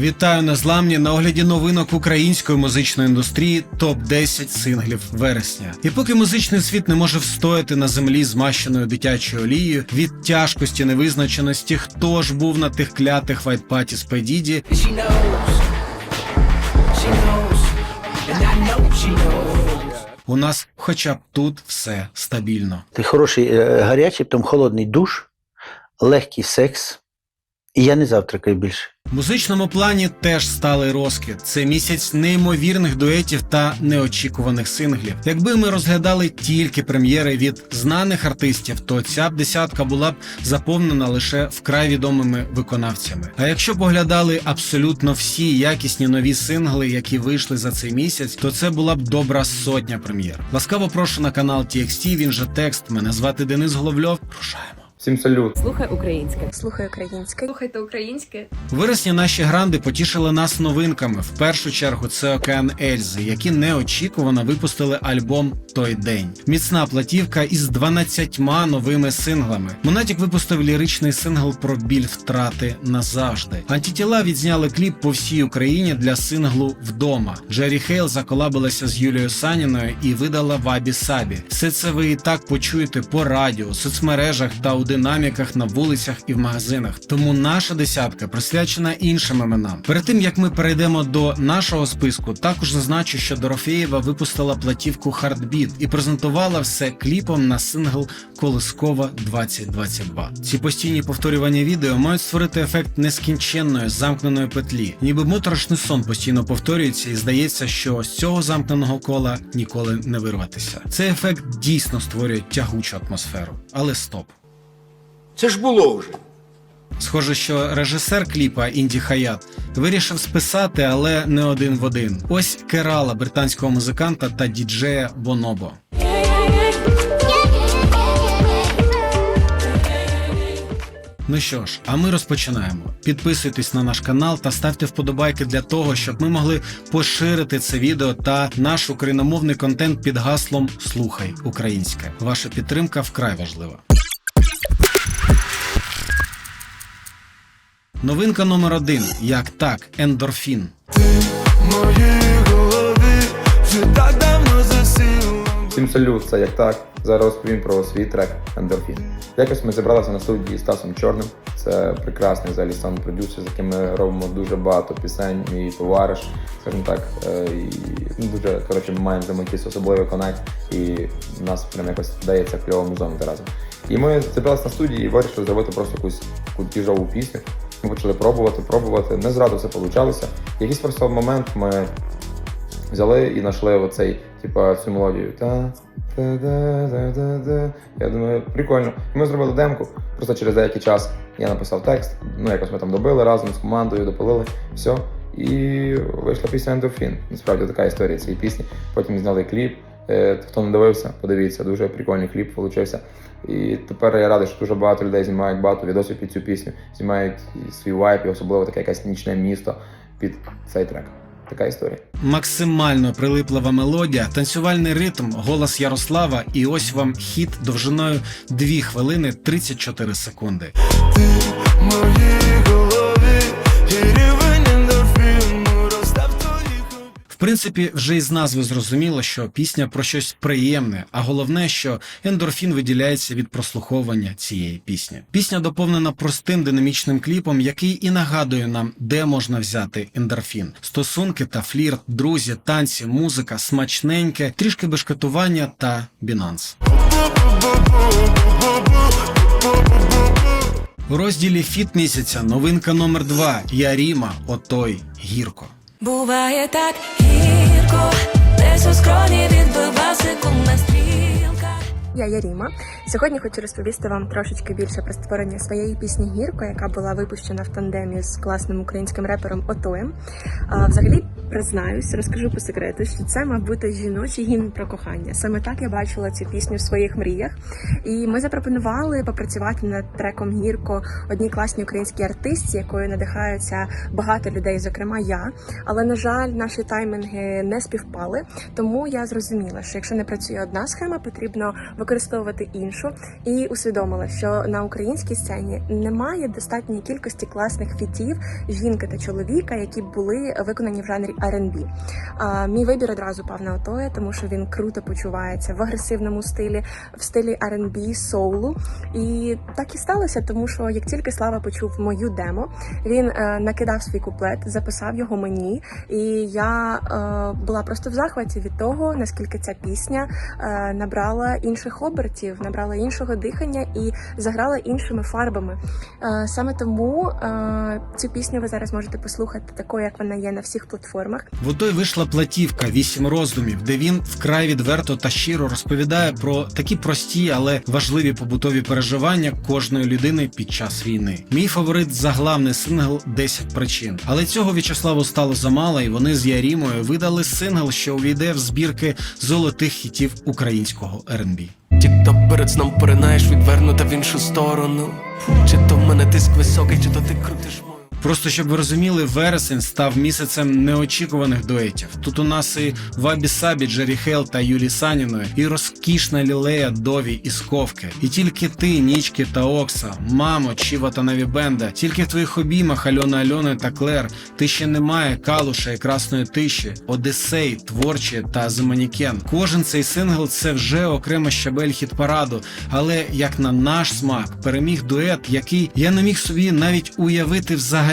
Вітаю незламні на огляді новинок української музичної індустрії топ 10 синглів вересня. І поки музичний світ не може встояти на землі змащеною дитячою олією від тяжкості невизначеності, хто ж був на тих клятих вайтпаті з Педіді, у нас хоча б тут все стабільно. Ти хороший е, гарячий, потім холодний душ, легкий секс. І я не завтракаю більше. В музичному плані теж сталий розквіт. Це місяць неймовірних дуетів та неочікуваних синглів. Якби ми розглядали тільки прем'єри від знаних артистів, то ця б десятка була б заповнена лише вкрай відомими виконавцями. А якщо поглядали абсолютно всі якісні нові сингли, які вийшли за цей місяць, то це була б добра сотня прем'єр. Ласкаво прошу на канал TXT, він же текст. Мене звати Денис Головльов. Рушаємо. Всім салют. Слухай українське. Слухай українське. Слухайте українське. У вересні наші гранди потішили нас новинками. В першу чергу це Океан Ельзи, які неочікувано випустили альбом Той день. Міцна платівка із 12 новими синглами. Монатік випустив ліричний сингл про біль втрати назавжди. Антитіла відзняли кліп по всій Україні для синглу Вдома. Джері Хейл заколабилася з Юлією Саніною і видала Вабі Сабі. Все це ви і так почуєте по радіо, соцмережах та у динаміках на вулицях і в магазинах. Тому наша десятка присвячена іншим іменам. Перед тим як ми перейдемо до нашого списку, також зазначу, що Дорофєєва випустила платівку Heartbeat і презентувала все кліпом на сингл Колискова 2022. Ці постійні повторювання відео мають створити ефект нескінченної замкненої петлі, ніби моторошний сон постійно повторюється, і здається, що з цього замкненого кола ніколи не вирватися. Цей ефект дійсно створює тягучу атмосферу. Але стоп. Це ж було вже. Схоже, що режисер кліпа Інді Хаят вирішив списати, але не один в один. Ось керала британського музиканта та діджея Бонобо. Ну що ж, а ми розпочинаємо. Підписуйтесь на наш канал та ставте вподобайки для того, щоб ми могли поширити це відео та наш україномовний контент під гаслом Слухай українське. Ваша підтримка вкрай важлива. Новинка номер один. Як так? Ендорфін. Всім салют, це як так. Зараз розповім про свій трек Ендорфін. Якось ми зібралися на студії з Стасом Чорним. Це прекрасний взагалі сам продюсер, з яким ми робимо дуже багато пісень, мій товариш, скажімо так. е, І ну, дуже коротше, ми маємо якийсь особливий коннект, і в нас прям якось вдається кльово разом. І ми зібралися на студії і вирішили зробити просто якусь таку діжову пісню. Ми почали пробувати, пробувати. Не зразу все вийшло. Якийсь просто момент ми взяли і знайшли оцей, типа, цю мелодію. Я думаю, прикольно. Ми зробили демку. Просто через деякий час я написав текст. Ну, якось ми там добили разом з командою, допилили, все. І вийшла пісня Ендорфін. Насправді така історія цієї пісні. Потім зняли кліп. Е, Хто не дивився, подивіться, дуже прикольний кліп получився. І тепер я радий, що дуже багато людей знімають багато відосів під цю пісню, знімають свій вайп, і особливо таке якесь нічне місто під цей трек. Така історія. Максимально прилиплива мелодія, танцювальний ритм, голос Ярослава, і ось вам хіт довжиною 2 хвилини 34 секунди. В принципі, вже із назви зрозуміло, що пісня про щось приємне, а головне, що ендорфін виділяється від прослуховування цієї пісні. Пісня доповнена простим динамічним кліпом, який і нагадує нам, де можна взяти ендорфін. Стосунки та флірт, друзі, танці, музика, смачненьке, трішки бешкетування та бінанс. У розділі Фіт місяця новинка номер 2 Яріма, отой гірко. Буває так гірко, десь у скроні відбива секундна стрілка. Я Яріма. Сьогодні хочу розповісти вам трошечки більше про створення своєї пісні Гірко, яка була випущена в тандемі з класним українським репером Отоєм. Взагалі, признаюсь, розкажу по секрету, що це мав бути жіночий гімн про кохання. Саме так я бачила цю пісню в своїх мріях. І ми запропонували попрацювати над треком Гірко одній класній українській артистці, якою надихаються багато людей, зокрема я. Але на жаль, наші таймінги не співпали. Тому я зрозуміла, що якщо не працює одна схема, потрібно використовувати іншу, і усвідомила, що на українській сцені немає достатньої кількості класних фітів жінки та чоловіка, які були виконані в жанрі R&B. Мій вибір одразу пав на Отоя, тому що він круто почувається в агресивному стилі, в стилі R&B, соулу. І так і сталося, тому що як тільки Слава почув мою демо, він е, накидав свій куплет, записав його мені, і я е, була просто в захваті від того, наскільки ця пісня е, набрала інших обертів, набрала іншого дихання і заграла іншими фарбами. Е, саме тому е, цю пісню ви зараз можете послухати такою, як вона є на всіх платформах. В Отой вийшла платівка вісім роздумів, де він вкрай відверто та щиро розповідає про такі прості, але важливі побутові переживання кожної людини під час війни. Мій фаворит заглавний сингл «10 причин. Але цього В'ячеславу стало замало, і вони з Ярімою видали сингл, що увійде в збірки золотих хітів українського R&B. Тік-ток перед сном поринаєш відвернута в іншу сторону. Чи то в мене тиск високий, чи то ти крутиш. Просто щоб ви розуміли, вересень став місяцем неочікуваних дуетів. Тут у нас і Вабі Сабі, Джері Хейл та Юлі Саніної, і розкішна лілея Дові і Сковки. І тільки ти, Нічки та Окса, мамо, Чіва та Навібенда, тільки в твоїх обіймах Альона Альони та Клер. Ти ще немає Калуша і Красної Тиші, Одесей, Творчі та Зиманікен. Кожен цей сингл це вже окрема щабель хіт параду. Але як на наш смак, переміг дует, який я не міг собі навіть уявити взагалі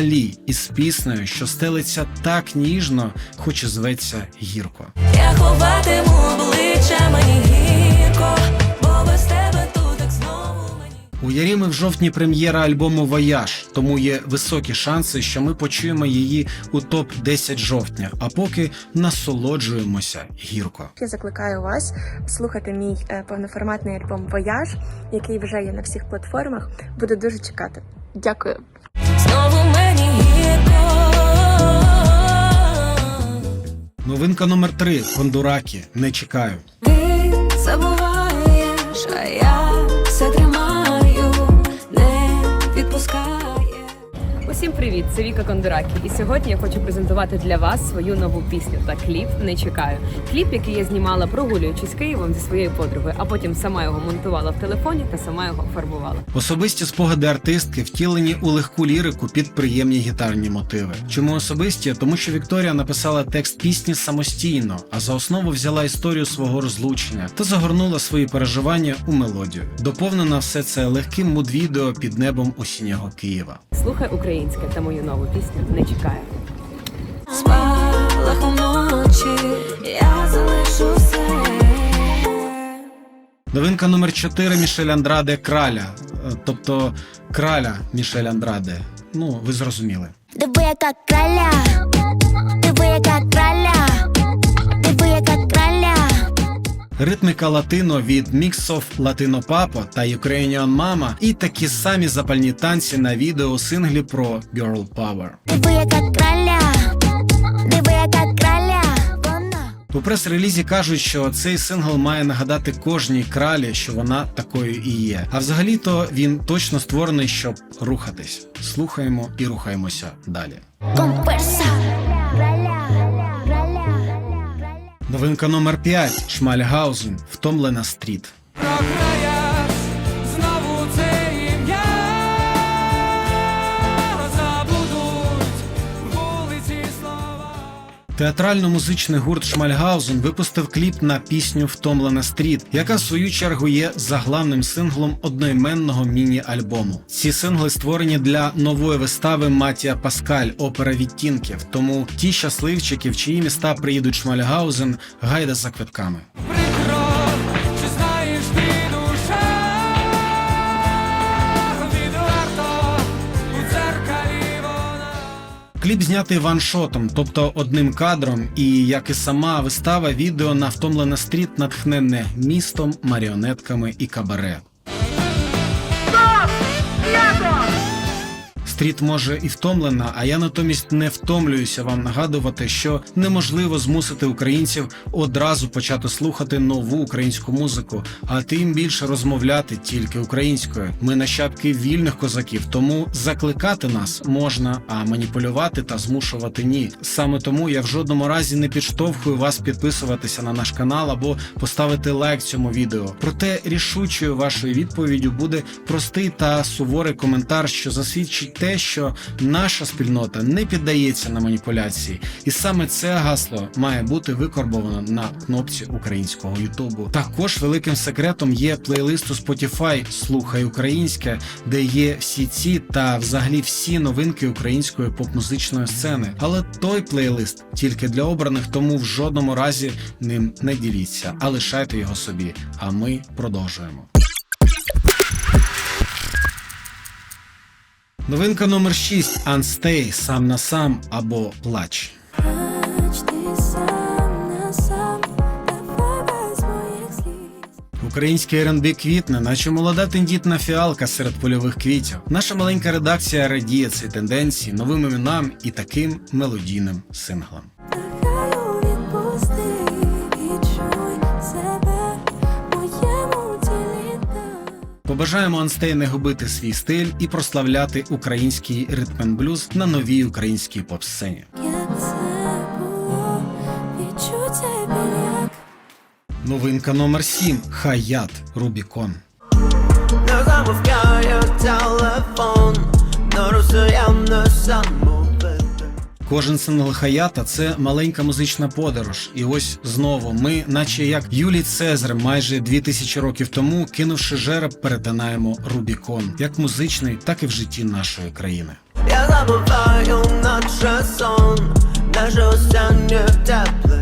із піснею, що стелиться так ніжно, хоч і зветься гірко. Я ховатиму обличчя мені гірко, бо без тебе тут так знову мені. У Яріми в жовтні прем'єра альбому Вояж, тому є високі шанси, що ми почуємо її у топ 10 жовтня. А поки насолоджуємося гірко. Я закликаю вас слухати мій е, повноформатний альбом Вояж, який вже є на всіх платформах. Буду дуже чекати. Дякую. Новинка номер 3 Кондуракі. Не чекаю. Привіт! Це Віка Кондуракі. І сьогодні я хочу презентувати для вас свою нову пісню та кліп Не чекаю. Кліп, який я знімала прогулюючись Києвом зі своєю подругою, а потім сама його монтувала в телефоні та сама його фарбувала. Особисті спогади артистки втілені у легку лірику під приємні гітарні мотиви. Чому особисті? Тому що Вікторія написала текст пісні самостійно, а за основу взяла історію свого розлучення та загорнула свої переживання у мелодію. Доповнена все це легким муд-відео під небом осіннього Києва. Слухай українське та мою нову пісню Не чекаю. Спалах уночі, я залишу все. Новинка номер 4 Мішель Андраде Краля, Е, тобто краля Мішель Андраде. Ну, ви зрозуміли. Диви, яка краля, диви, яка краля, Ритмика латино від Mix of Latino Papo та Ukrainian Mama і такі самі запальні танці на відео синглі про Girl Power. У прес-релізі кажуть, що цей сингл має нагадати кожній кралі, що вона такою і є. А взагалі-то він точно створений, щоб рухатись. Слухаємо і рухаємося далі. Комперса. Новинка номер 5 Шмальгаузен Втомлена стріт. Театрально-музичний гурт Шмальгаузен випустив кліп на пісню Втомлена стріт, яка в свою чергу є заглавним синглом одноіменного міні-альбому. Ці сингли створені для нової вистави Матія Паскаль Опера відтінків. Тому ті щасливчики, в чиї міста приїдуть Шмальгаузен, гайда за квитками. Кліп знятий ваншотом, тобто одним кадром, і як і сама вистава, відео на втомлена стріт натхненне містом, маріонетками і кабаре. Стріт може і втомлена, а я натомість не втомлююся вам нагадувати, що неможливо змусити українців одразу почати слухати нову українську музику, а тим більше розмовляти тільки українською. Ми нащадки вільних козаків, тому закликати нас можна, а маніпулювати та змушувати ні. Саме тому я в жодному разі не підштовхую вас підписуватися на наш канал або поставити лайк цьому відео. Проте рішучою вашою відповіддю буде простий та суворий коментар, що засвідчить те, що наша спільнота не піддається на маніпуляції, і саме це гасло має бути викорбовано на кнопці українського Ютубу. Також великим секретом є плейлист у Spotify Слухай українське, де є всі ці та взагалі всі новинки української поп-музичної сцени. Але той плейлист тільки для обраних, тому в жодному разі ним не діліться, а лишайте його собі. А ми продовжуємо. Новинка номер 6 Unstay сам на сам або плач. Український РНБ квітне, наче молода тендітна фіалка серед польових квітів. Наша маленька редакція радіє цій тенденції новим іменам і таким мелодійним синглам. Побажаємо Анстей не губити свій стиль і прославляти український ритм блюз на новій українській відчуття біляк. Новинка номер 7 Хаят Рубікон. Не замовкає телефон, самопити. Кожен сингл Хаята це маленька музична подорож. І ось знову ми, наче як Юлій Цезар, майже 2000 років тому, кинувши жереб, перетинаємо Рубікон, як музичний, так і в житті нашої країни. Я забуваю наче сон, даже останнє тепле.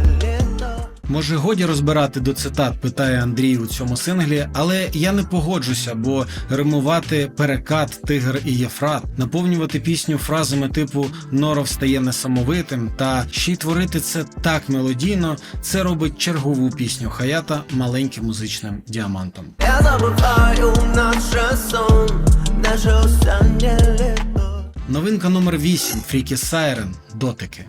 Може, годі розбирати до цитат, питає Андрій у цьому синглі, але я не погоджуся, бо римувати перекат, тигр і єфрат, наповнювати пісню фразами типу Норов стає несамовитим та ще й творити це так мелодійно, це робить чергову пісню Хаята маленьким музичним діамантом. Я забуваю наче сон, наше останнє літо. Новинка номер 8 Фрікі Сайрен. Дотики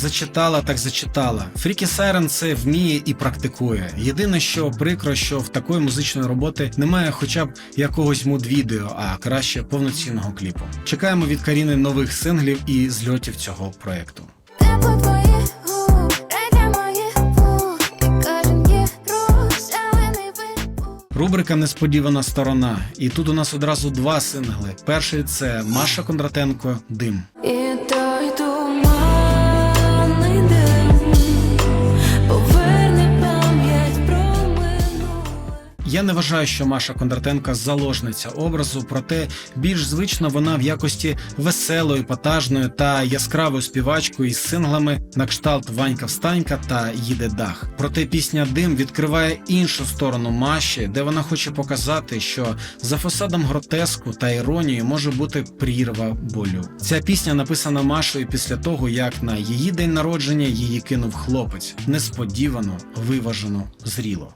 Зачитала так зачитала. Фрікі Сайрен це вміє і практикує. Єдине, що прикро, що в такої музичної роботи немає хоча б якогось муд-відео, а краще повноцінного кліпу. Чекаємо від Каріни нових синглів і зльотів цього проекту. Рубрика Несподівана сторона. І тут у нас одразу два сингли. Перший це Маша Кондратенко Дим. Я не вважаю, що Маша Кондратенка заложниця образу, проте більш звично вона в якості веселої, потажної та яскравої співачкою із синглами на кшталт Ванька Встанька та Їде дах. Проте пісня Дим відкриває іншу сторону Маші, де вона хоче показати, що за фасадом гротеску та іронії може бути прірва болю. Ця пісня написана Машою після того, як на її день народження її кинув хлопець. Несподівано, виважено, зріло.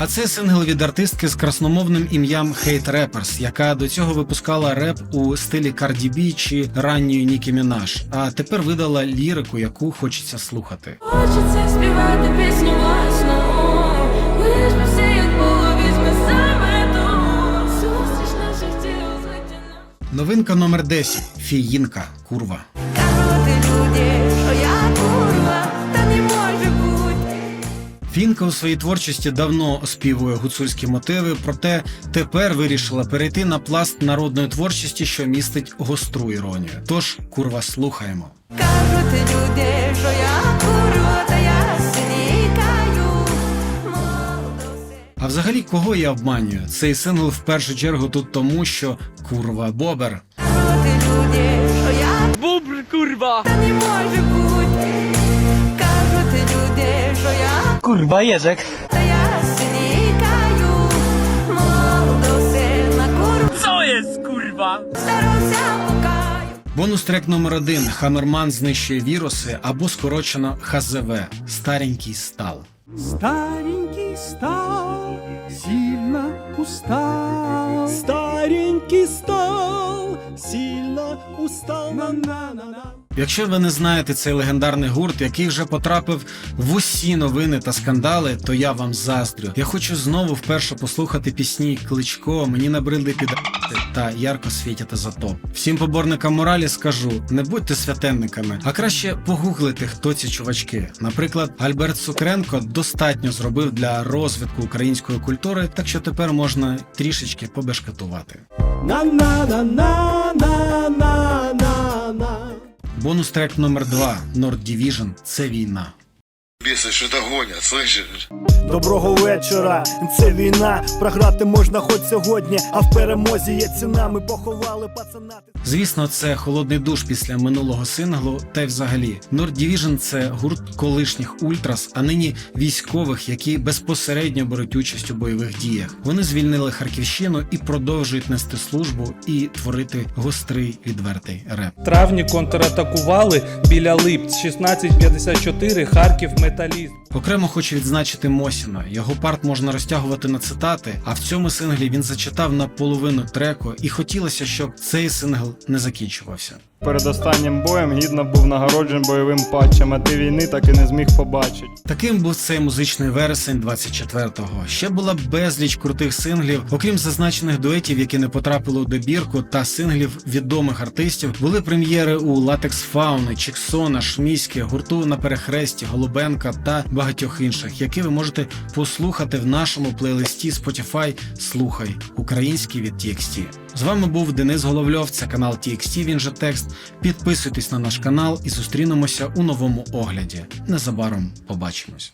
А це сингл від артистки з красномовним ім'ям Hate Rappers, яка до цього випускала реп у стилі Cardi B чи ранньої Нікі Мінаш, а тепер видала лірику, яку хочеться слухати. Хочеться співати пісню власну. Лиш все як було, візьми саме ту Зустріч наших тіл злетіна Новинка номер 10 Фіїнка, курва. Що Фінка у своїй творчості давно оспівує гуцульські мотиви, проте тепер вирішила перейти на пласт народної творчості, що містить гостру іронію. Тож курва слухаємо. Кажуть люди, що я курва, та я синікаю А взагалі, кого я обманюю? Цей сингл в першу чергу тут тому, що курва бобер. Кажуть люди, що я Бобр, курва, та не може Що є курва? Старося пукаю. Бонус трек номер один Хамерман знищує віруси або скорочено ХЗВ Старенький стал. Старенький стал, сильно устал. Старенький стал, сильно устал. На-на-на-на. Якщо ви не знаєте цей легендарний гурт, який вже потрапив в усі новини та скандали, то я вам заздрю. Я хочу знову вперше послухати пісні Кличко, мені набридли під та ярко світяти за то. Всім поборникам моралі скажу: не будьте святенниками, а краще погуглити, хто ці чувачки. Наприклад, Альберт Сукренко достатньо зробив для розвитку української культури, так що тепер можна трішечки побешкетувати. На-на-на-на-на-на-на. Бонус трек номер 2 Nord Division – це війна. Біси, що то гонять, слышиш? Доброго вечора, це війна. Програти можна хоч сьогодні, а в перемозі є ціна. Ми поховали пацана. Звісно, це холодний душ після минулого синглу, та й взагалі. Nord Division – це гурт колишніх ультрас, а нині військових, які безпосередньо беруть участь у бойових діях. Вони звільнили Харківщину і продовжують нести службу і творити гострий відвертий реп. травні контратакували біля Лип 1654 Харків Металіст. Окремо хочу відзначити Мосіна. Його парт можна розтягувати на цитати, а в цьому синглі він зачитав на половину треку, і хотілося, щоб цей сингл не закінчувався. Перед останнім боєм гідно був нагороджений бойовим патчем, а ти війни так і не зміг побачити. Таким був цей музичний вересень 24-го. Ще була безліч крутих синглів, окрім зазначених дуетів, які не потрапили у добірку, та синглів відомих артистів. Були прем'єри у Латекс Фауни, Чіксона, Шміське, гурту на перехресті, Голубенка та багатьох інших, які ви можете послухати в нашому плейлисті Spotify Слухай український від TXT. З вами був Денис Головльов. Це канал TXT, Він же текст. Підписуйтесь на наш канал і зустрінемося у новому огляді. Незабаром побачимось.